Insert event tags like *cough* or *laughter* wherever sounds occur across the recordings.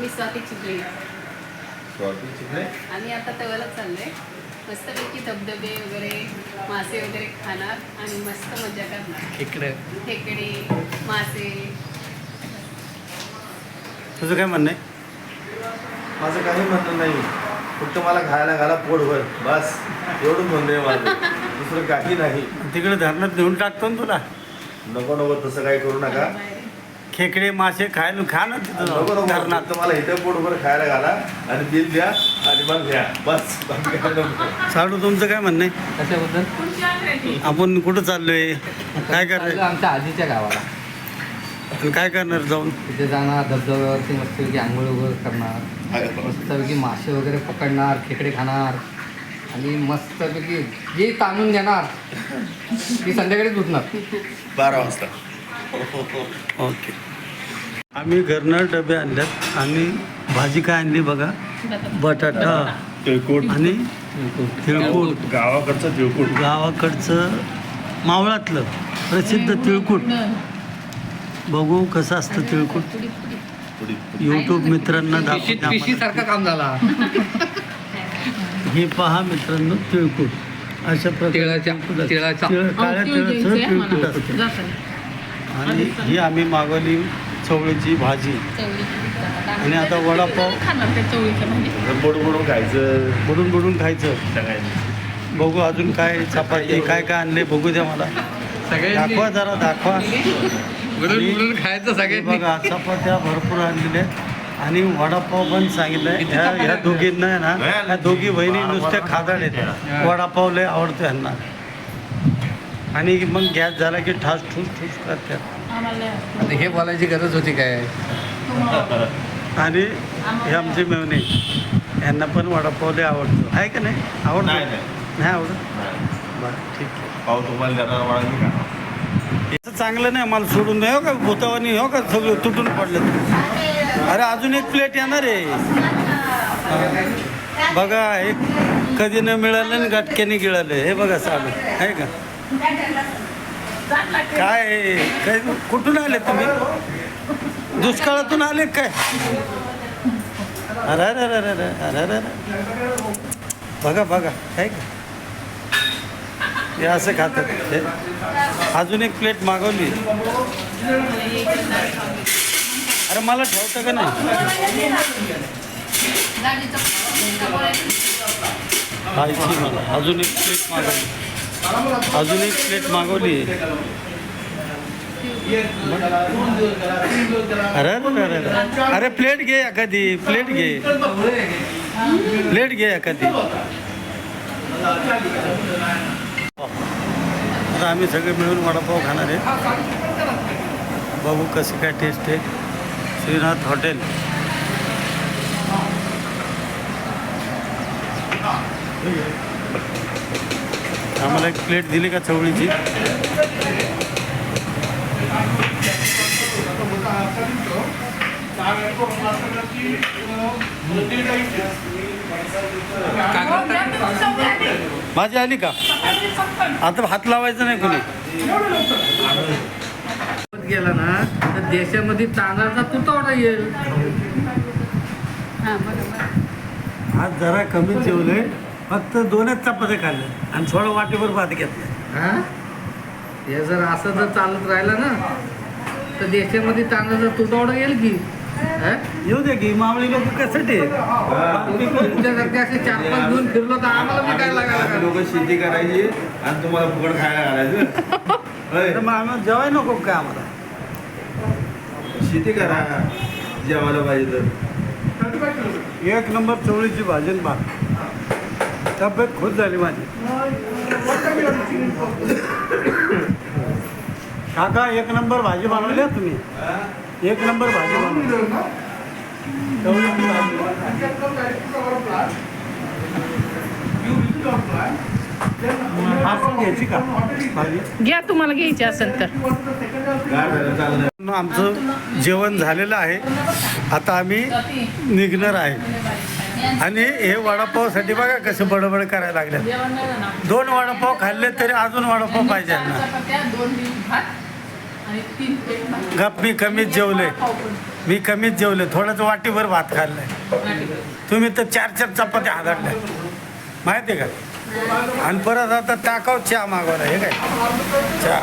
मी स्वाती चिखली स्वाती चिखले आम्ही आता तवलच चाललोय. मस्तपैकी धबधबे वगैरे मासे वगैरे खाणार आणि मस्त मजा करणार. इकडे. खेकडे मासे. तुझं काय म्हणणं आहे? माझं काही म्हणणं नाही. फक्त मला खायला घाला पोटभर. बस. एवढं म्हणणं आहे माझं. दुसरं काही नाही. तिकडे धरणात नेऊन टाकतो ना तुला. नको नको. तसं काही करू नका. खेकडे मासे खायला खा ना नको तिथं नको. धरणात. मला इथं पोटभर खायला घाला आणि बिल द्या आणि मग घ्या. बस. बाकी काही नको. साडू तुमचं काय म्हणणं आहे? कशाबद्दल? आपण कुठं चाललोय? काय चाललो करायचं आमच्या आजीच्या गावाला. आणि काय करणार जाऊन? तिथे जाणार धबधब्यावरती मस्तपैकी आंघोळ वगैरे करणार मस्तपैकी मासे वगैरे पकडणार खेकडे खाणार आणि मस्तपैकी जे ताणून घेणार ती संध्याकाळीच उठणार. बारा वाजता. ओके. आम्ही घरनं डबे आणल्यात. आणि भाजी काय आणली बघा? बटाटा तिळकुट. आणि तिळकुट. गावाकडचं तिळकुट. गावाकडचं मावळातलं. प्रसिद्ध तिळकुट. बघू कसं असतं तिळकुट. यूट्यूब मित्रांना. सारखं काम झाला. हे पहा मित्रांनो तिळकुट. अशा प्रकारे तिळाच्या- काळ्या तिळाचं तिळकुट असतं. आणि ही आम्ही मागवली चवळीची भाजी. आणि आता वडापाव. बोडून बोडून खायचं. बुडून बुडून खायचं. सगळ्यांनी. बघू अजून काय चपाती काय काय आणले बघू द्या मला. दाखवा जरा दाखवा. खायचं सगळ्यांनी. बघा चपात्या भरपूर आणलेल्या आहेत. आणि वडापाव पण सांगितलंय. ह्या ह्या दोघींना आहे ना ह्या दोघी बहिणी नुसत्या खादाड आहेत वडापाव लय आवडतो ह्यांना आणि मग गॅस झाला की ठास ठूस ठूस करतात. आता हे बोलायची गरज होती काय? आणि हे आमचे मेवणे यांना पण वडापाव लय आवडतो. आहे का नाही? आवडतो? नाही, नाही. नाही आवडत? बरं ठीक आहे. मी का असं चांगलं नाही मला सोडून नाही हो का? भूतावानी हो का? सगळं तुटून पडलं. अरे अजून एक प्लेट येणार आहे. हा. बघा एक कधी न मिळालं आणि गटक्याने गिळालं. हे बघा चालू. आहे का? काय? काय? कुठून आले तुम्ही? दुष्काळातून आले काय? अरे अरे अरे अरे अरे अरे बघा बघा. आहे का? हे असं खातात. हे. अजून एक प्लेट मागवली. अरे मला ठेवतं का नाही? खायची मला. अजून एक प्लेट मागवली. अजून एक प्लेट मागवली. अरे अरे अरे प्लेट घे एखादी प्लेट घे. प्लेट घे एखादी. आता आम्ही सगळे मिळून वडापाव खाणार आहे. बघू कशी काय टेस्ट आहे. श्रीनाथ हॉटेल आम्हाला एक प्लेट दिली का चवळीची? भाजी आली का? आता हात लावायचं नाही कोणी. गेला ना तर देशामध्ये तांदळाचा तुटवडा येईल. हां बरोबर. आज जरा कमी जेवले. फक्त दोनच चपात्या खाल्ले आणि थोडं वाटेवर भात घेतलं. हा? हे जर असं जर चालत राहिलं ना तर देशामध्ये तांदळाचा तुटवडा येईल की? हा? येऊ दे की मावळी लोक कशासाठी तुमच्यासारखे असे चार पाच घेऊन फिरलो तर आम्हाला काय लागायला लोक शेती करायची आणि तुम्हाला फुकट खायला घालायचं. *laughs* होय. मग आम्हाला जेवाय नको काय आम्हाला? शेती करा जेवायला पाहिजे तर. एक नंबर चवळीची भाजी आणि भात. तब्येत खुश झाली माझी. काका एक नंबर भाजी बनवली तुम्ही. एक नंबर भाजी बनवली. घ्यायची का भाजी? घ्या तुम्हाला घ्यायची असेल तर. आमचं जेवण झालेलं आहे. आता आम्ही निघणार आहे. आणि हे वडापावसाठी बघा कसे बडबड करायला लागले दोन वडापाव खाल्ले तरी अजून वडापाव पाहिजे ना. गप मी कमीच जेवले मी कमीच जेवले थोडंच वाटीभर भात खाल्लाय. तुम्ही तर चार चार चपात्या हादरल्या माहिती आहे का? आणि परत आता टाकाव चहा मागवला हे काय? चहा.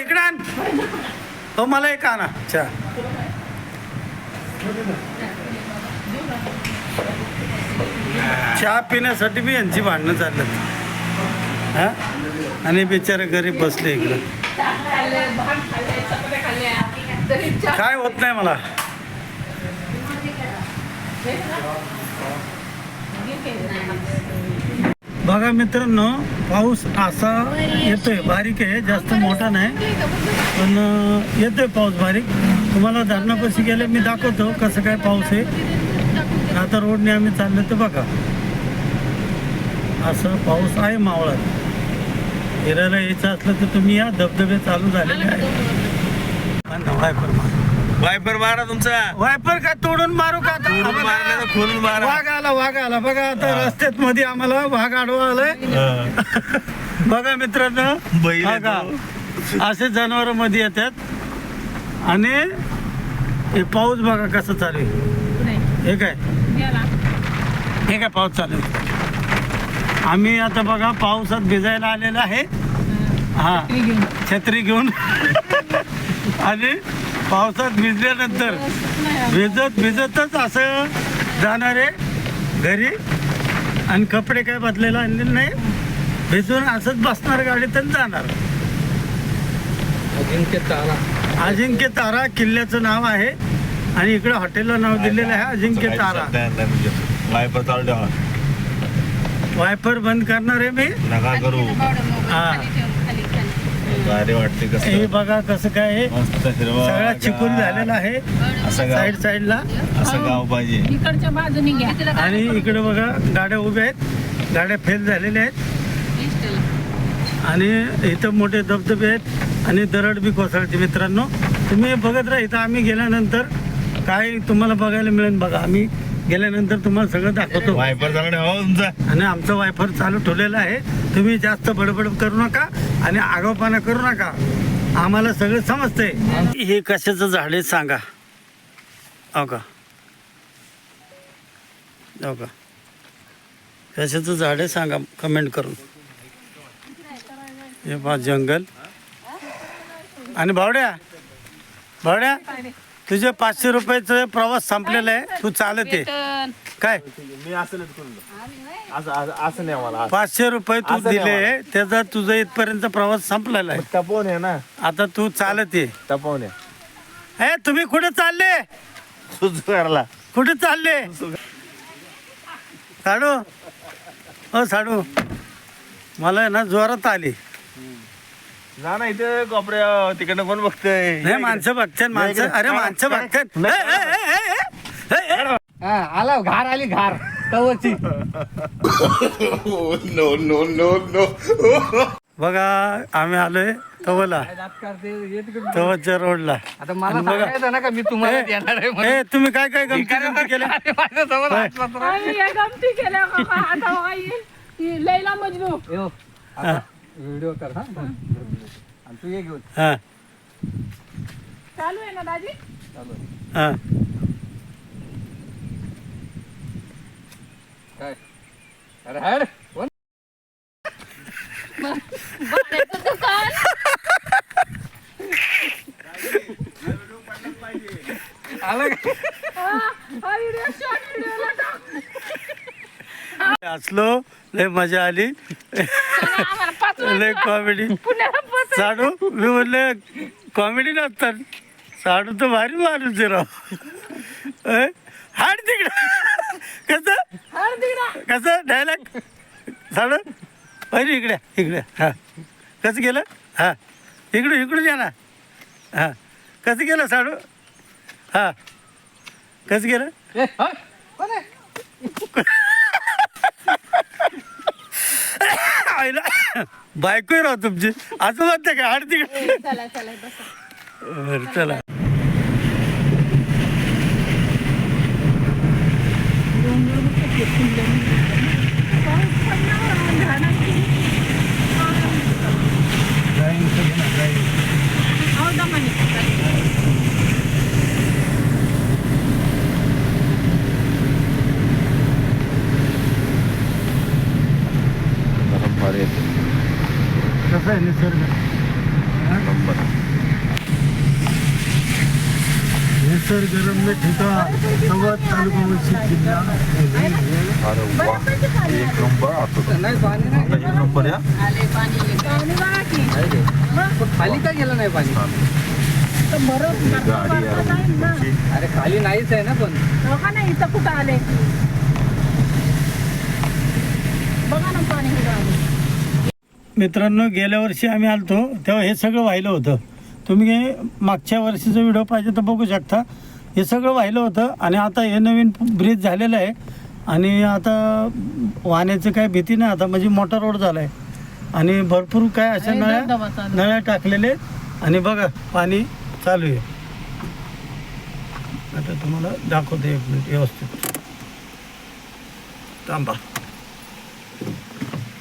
इकडे आण. हो मला एक आणा. चहा. चहा पिण्यासाठी बी यांची भांडणं चाललं हा? आणि बिचारे गरीब बसले इकडं. काय होत नाही मला? बघा मित्रांनो पाऊस असा येतोय. बारीक आहे जास्त मोठा नाही. पण येतोय पाऊस बारीक. तुम्हाला धरणापाशी गेले मी दाखवतो कसं काय पाऊस आहे. आता रोडने आम्ही चाललो तर बघा. असं पाऊस आहे मावळात. फिरायला यायचं असलं तर तुम्ही या धबधबे चालू झालेले आहे वायपर मार. वायपर मारा तुमचा. वायपर का तोडून मारू का खोलून मारा. वाघ आला वाघ आला. बघा आता रस्त्यात मध्ये आम्हाला वाघ आडवा आलाय. बघा मित्रांनो. बघा. असे जनावर मध्ये येतात. आणि हे पाऊस बघा कसं चालू आहे. हे काय? हे काय पाऊस चालू आहे? आम्ही आता बघा पावसात भिजायला आलेला आहे. हा. छत्री घेऊन. *laughs* आणि पावसात भिजल्यानंतर भिजत भिजतच असं जाणार आहे घरी. आणि कपडे काय बदलायला आणलेले नाही. भिजून असंच बसणार गाडीत आणि जाणार. अजिंक्य तारा. अजिंक्य तारा किल्ल्याचं नाव आहे. आणि इकडे हॉटेलला नाव दिलेलं आहे अजिंक्य तारा. वायपर चालू ठेवा. वायपर बंद करणार आहे मी. नका करू. हा. भारी वाटते हे कसं बघा कसं काय आहे मस्त हिरवा सगळा चिकून झालेला आहे. असं गाव. साईड साईडला. असं गाव पाहिजे. इकडच्या बाजूने घ्या. आणि इकडे बघा गाड्या उभ्या आहेत. गाड्या फेल झालेल्या आहेत. आणि इथं मोठे धबधबे आहेत. आणि दरड बी कोसळते मित्रांनो. तुम्ही बघत राहा इथं आम्ही गेल्यानंतर काय तुम्हाला बघायला मिळेल बघा. आम्ही गेल्यानंतर तुम्हाला सगळं दाखवतो. ठेवा हो तुमचा. आणि आमचं वायफर चालू ठेवलेलं आहे. तुम्ही जास्त बडबड करू नका आणि आगाऊपणा करू नका. आम्हाला सगळं समजतंय. हे कशाचं झाड आहे सांगा. हो का? हो का? कशाचं झाड आहे सांगा कमेंट करून. हे पहा जंगल. आणि भावड्या भावड्या तुझे पाचशे रुपयाचं प्रवास संपलेला आहे. तू चालत आहे. काय? मी असं असं असं नाही मला पाचशे रुपये तू असं नाही दिले त्याचा तुझा इथपर्यंत प्रवास संपलेला आहे. तपवून आहे ना. आता तू चालत ये. तपवून ए तुम्ही कुठे चालले? सुधारला कुठे चालले? साडू. हो साडू. मला आहे ना जोरात आली. ना ना इथे कोपऱ्या तिकडनं कोण बघतंय? नाही माणसं बघतात माणसं. अरे माणसं बघतात. ए, ए, ए, ए, ए, ए, ए. हा आला घार आली घार. कवची नो नो नो नो बघा आम्ही आलोय तवला. तवच्या रोडला. आता मला आणि बघा. सांगायचं ना का मी तुम्हाला देणार आहे म्हणून. ए तुम्ही काय काय गमती गमती केल्या? अरे माझ्यासमोर होय. हात पसरा. आम्ही या गमती केल्या. आता लैला मजनू. आता व्हिडिओ कर हा? आणि तू ये घेऊन. हा. चालू आहे ना दाजी? हा. काय? अरे कोण? दुकान. आलं का? हा हा व्हिडिओ शॉर्ट व्हिडिओला टाक. असलो लय मजा आली. चला, लय कॉमेडी. साडू मी म्हणलं कॉमेडी नसतात. साडू तर भारी माणूस आहे राव. हाड तिकडं. कसं? कसं? डायलॉग? साडू पहिले इकडे इकडे. हां. कसं गेलं हां. इकडून इकडून या ना. हां. कसं गेलं साडू? हां. कसं गेलं बायको राव तुमची? असं म्हणते का? आरती चला चला बरं चला बरं कसं आहे निसर्ग? निसर्गरम्य ठिकाण जिल्हा खाली का गेलं नाही पाणी अरे खाली नाहीच आहे ना पण बघा ना इथं कुठं आले. बघा ना पाणी आले. मित्रांनो गेल्या वर्षी आम्ही आलतो तेव्हा हे सगळं वाहिलं होतं. तुम्ही मागच्या वर्षीचा व्हिडिओ पाहिजे तर बघू शकता. हे सगळं वाहिलं होतं आणि आता हे नवीन ब्रिज झालेलं आहे. आणि आता वाहण्याचं काय भीती नाही आता म्हणजे मोठा रोड झाला आहे आणि भरपूर काय अशा नळ्या. नळ्या टाकलेले. आणि बघा पाणी चालू आहे. आता तुम्हाला दाखवतो एक मिनिट व्यवस्थित. थांबा.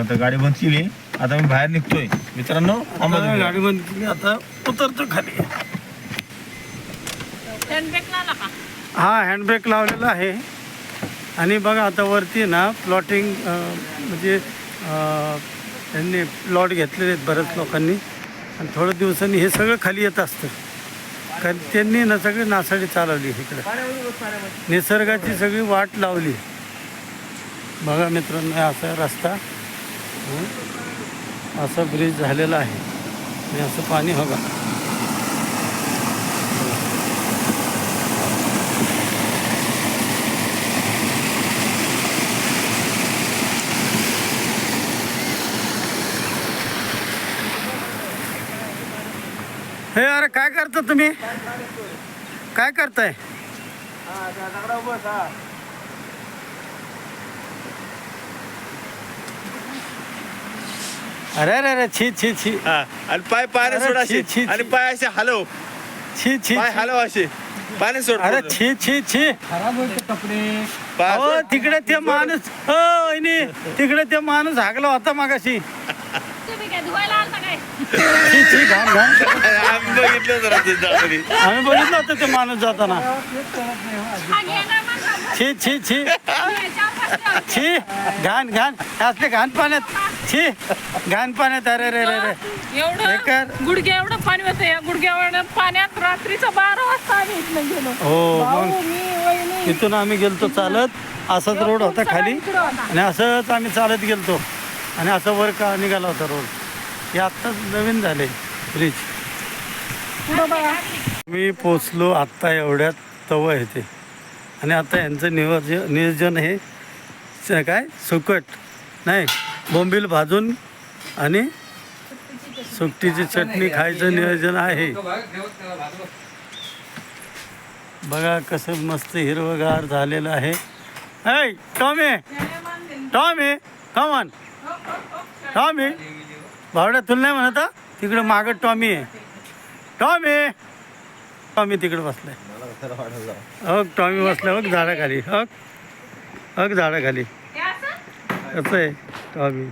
आता गाडी बंद केली. आता मी बाहेर निघतोय. मित्रांनो. गाडी बंद केली आता उतरतो खाली. हँडबॅग लावला का? हा हँडब्रेक लावलेला आहे. आणि बघा आता वरती ना प्लॉटिंग म्हणजे त्यांनी प्लॉट घेतलेले आहेत बऱ्याच लोकांनी. आणि थोड्या दिवसांनी हे सगळं खाली येत असतं. कारण त्यांनी ना सगळी नासाडी चालवली इकडे. निसर्गाची सगळी वाट लावली. बघा मित्रांनो असा रस्ता. हं. असा ब्रिज झालेला आहे. आणि असं पाणी बघा हे अरे काय करता तुम्ही? काय करताय? अरे अरे अरे छी छी छी. हा, आणि पाय पाण्यात अरे सोड छी, असे. छी, आणि छी. पाय असे हलव. छी छी पाय. हलव असे. पाण्यात सोड अरे पूर्ण. छी छी छी. खराब होते कपडे. पाय सोड. तिकडे ते माणूस हो वहिनी तिकडे ते माणूस हागला होता मागाशी. तुम्ही काय धुवायला आलता काय? छी छी घाण घाण. आम्ही बघितलं जरा ते जातानी. आम्ही बघितलं होतं ते माणूस जाताना. हा घेणार छी छी छी. छी घाण घाण। असले घाण पाण्यात छी। घाण पाण्यात अरे रे रे रे एवढं बेकार. गुडघ्या एवढं पाणी होतं. या गुडघ्या पाण्यात रात्रीचं बारा वाजता आम्ही इथनं गेलो. हो भाऊ मग मी वहिनी. इथून आम्ही गेलतो चालत. असाच रोड होता खाली. आणि असंच आम्ही चालत गेलतो. आणि असं वर का निघाला होता रोड. हे आत्ताच नवीन झाले ब्रिज पुढं बघा. मी पोचलो आत्ता एवढ्यात तव येते आणि आता यांचं नियोजन नियोजन हे काय? सुकट. नाही बोंबील भाजून आणि सुकटीची चटणी खायचं नियोजन आहे. बघा कसं मस्त हिरवगार झालेलं आहे. ऐ Tommy Tommy come on Tommy भावड्या तुला नाही म्हणत? तिकडे मागं टॉमी आहे टॉमी टॉमी तिकडे बसलाय. अग टॉमी बसलाय बघ झाडाखाली. अग अग झाडाखाली. कसं आहे टॉमी.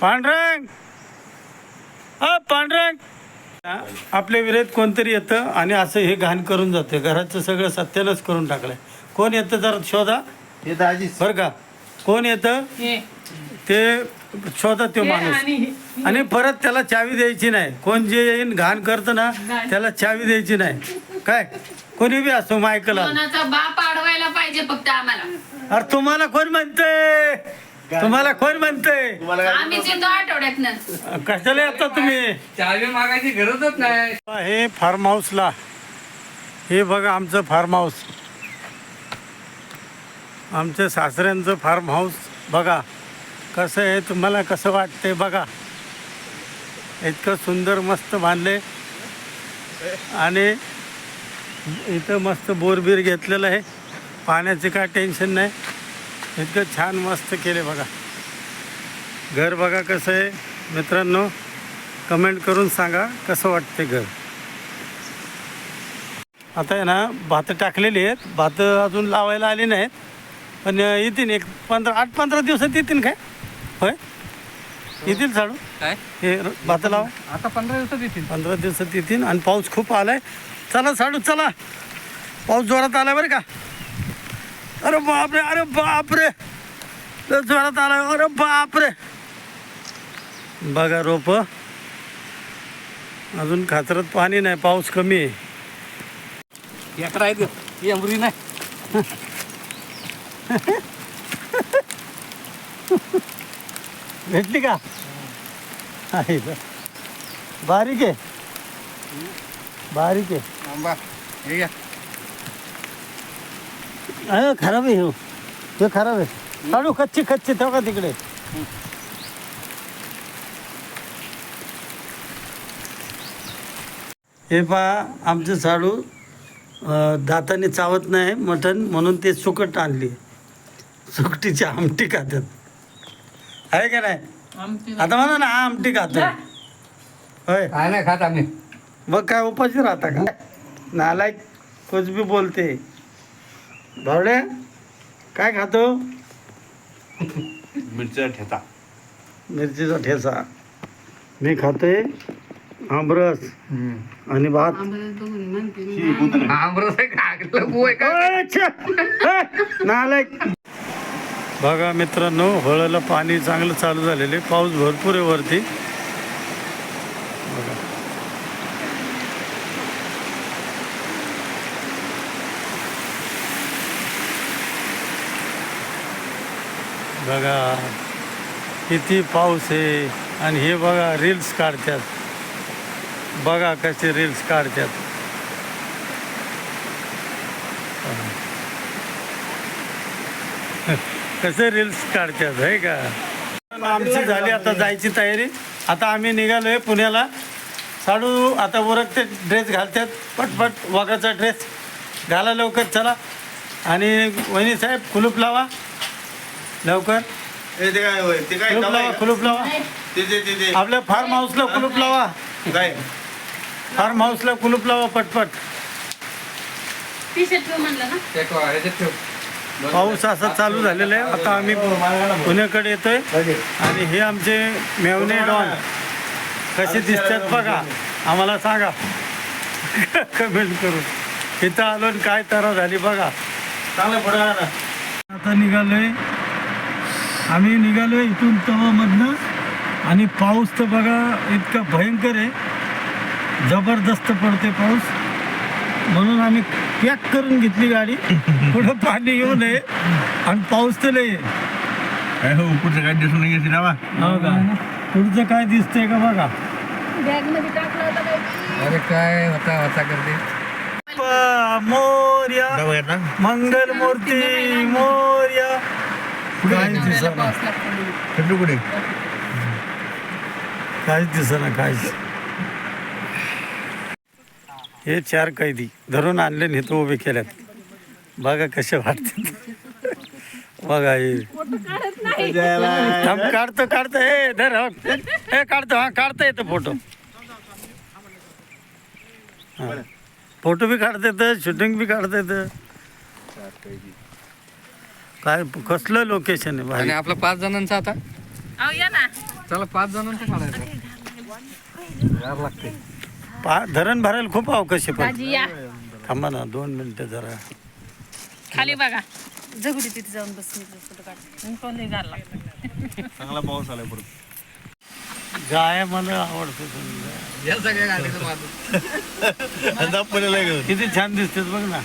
पांढरंग! अ पांढरंग! आपल्या विरेत कोणतरी येतं आणि असं हे घाण करून जातं घराचं सगळं सत्यानच करून टाकलंय. कोण येतं जरा शोधा? हे दाजीच बरं का. कोण येतं? हे. ते शोधा तो हे माणूस. आणि परत त्याला चावी द्यायची नाही. कोण जे येईन घाण करतं ना त्याला चावी द्यायची नाही. काय? कोणी बी असो मायकला. कोणाचा बाप अडवायला पाहिजे फक्त आम्हाला. अरे तुम्हाला कोण म्हणते तुम्हाला कोण म्हणते तुम्हाला काय आम्ही येतो आठवड्यातनं कशाला येता तुम्ही? चावी मागायची गरजच नाही. हे फार्म हाऊसला हे बघा आमचं फार्म हाऊस आमच्या सासऱ्यांचं फार्म हाऊस बघा. कसं आहे तुम्हाला कसं वाटते बघा. इतकं सुंदर मस्त बांधले आणि इथं मस्त बोरबीर घेतलेलं आहे. पाण्याचे काय टेन्शन नाही. इतकं छान मस्त केले बघा. घर बघा कसं आहे मित्रांनो. कमेंट करून सांगा कसं वाटते घर? आता आहे ना भात टाकलेली आहेत. भातं अजून लावायला आली नाहीत. पण येतील एक पंधरा आठ पंधरा दिवसात येतील काय? होय? येतील साडू काय? हे र- भातं लावा. आता पंधरा दिवसात येतील. पंधरा दिवसात येतील आणि पाऊस खूप आलाय. चला साडू चला. पाऊस जोरात आलाय बरं का? अरे बापरे अरे बापरे. लय जोरात आलाय. अरे बापरे. बघा रोप. अजून खाचरात पाणी नाही पाऊस कमी आहे. याकडे आहेत ही अमरी नाही. *laughs* भेटली का? आहे का? बारीक आहे. बारीक आहे. आंबा हे घ्या. खराब आहे हो. ते खराब आहे. काढू कच्ची कच्ची ठेव का तिकडे? हे पहा आमचं साडू अं, दाताने चावत नाही मटण म्हणून ते सुकट आणली. सुकटीची आमटी खातात. आहे का नाही? आता म्हणा ना आमटी खातो. होय. काय नाही खात आम्ही. मग काय उपाशी राहता का? नालायक कुछ बी बोलते. भावड्या काय खातो? मिरच्या ठेचा. मिरचीचा ठेचा. मी खातोय आमरस आणि भात. आम्हाला बघून म्हणते मी, आमरस आहे का? आहे! नालायक. बघा मित्रांनो हळला पाणी चांगलं चालू झालेले पाऊस भरपूर आहे वरती. बघा. बघा किती पाऊस आहे. आणि हे बघा रील्स काढतात. बघा कसे रील्स काढतात. कसे रील्स काढतात आहे का? आमची झाली आता जायची तयारी. आता आम्ही निघालोय पुण्याला. साडू आता उरकते ड्रेस घालतात. पटपट वाघाचा ड्रेस घाला लवकर चला. आणि वहिनी साहेब कुलूप लावा. लवकर. ए, ते काय होय? ते काय कुलूप आहे लावा? कुलूप लावा. ते ते ते ते. आपल्या फार्म हाऊसला कुलूप लावा. काय? फार्म हाऊसला कुलूप लावा पटपट. टी शर्ट ठेव म्हणलं ना? ते ह्याच्यात ठेव. पाऊस असा चालू झालेला आहे. आता आम्ही पुण्याकडे येतोय. आणि हे आमचे मेवणे डॉन कसे दिसतात बघा. आम्हाला सांगा. *laughs* कमेंट करून. इथं आलो आणि काय तरा झाली बघा. चांगलं पुढे आता निघालोय. आम्ही निघालोय इथून तवामधनं. आणि पाऊस तर बघा इतका भयंकर आहे. जबरदस्त पडते पाऊस. म्हणून आम्ही पॅक करून घेतली गाडी पुढं पाणी येऊ नये आणि पाऊस तर आहे. काय हो पुढचं काय दिसून नाही येते ना बा? हो का पुढचं काय दिसतंय का बघा बॅगमध्ये टाकलं होतं बाई. अरे काय होता होता करते प- मोर्या ना? मंगल मूर्ती मोर्या काय दिसना पाऊस लागतो म्हणून. खड्डू कुठे काहीच दिसना काहीच हे चार कैदी धरून आणले आणि इथं उभे केल्यात. बघा कसे वाटतात बघा हे. थांब, काढतो काढतो. हे धर हो. हे काढतो. हा काढता येतं फोटो. हा. फोटो बी काढता येतं शूटिंग बी काढता येतं. काय कसलं लोकेशन आहे आणि भारी आपलं पाच जणांचं आता? अहो या ना. चला पाच जणांचं काढायचं. यार लागते. पा धरण भरायला खूप अवकाश आहे पण. या. थांबा ना दोन मिनिटं जरा. खाली बघा. जगुडी तिथे जाऊन बस चांगला पाऊस आलाय परत. गाय मला आवडते समजा. या सगळ्या गाडीचं माझं *laughs* दाब पडलेला आहे का? किती छान दिसतेस बघ ना.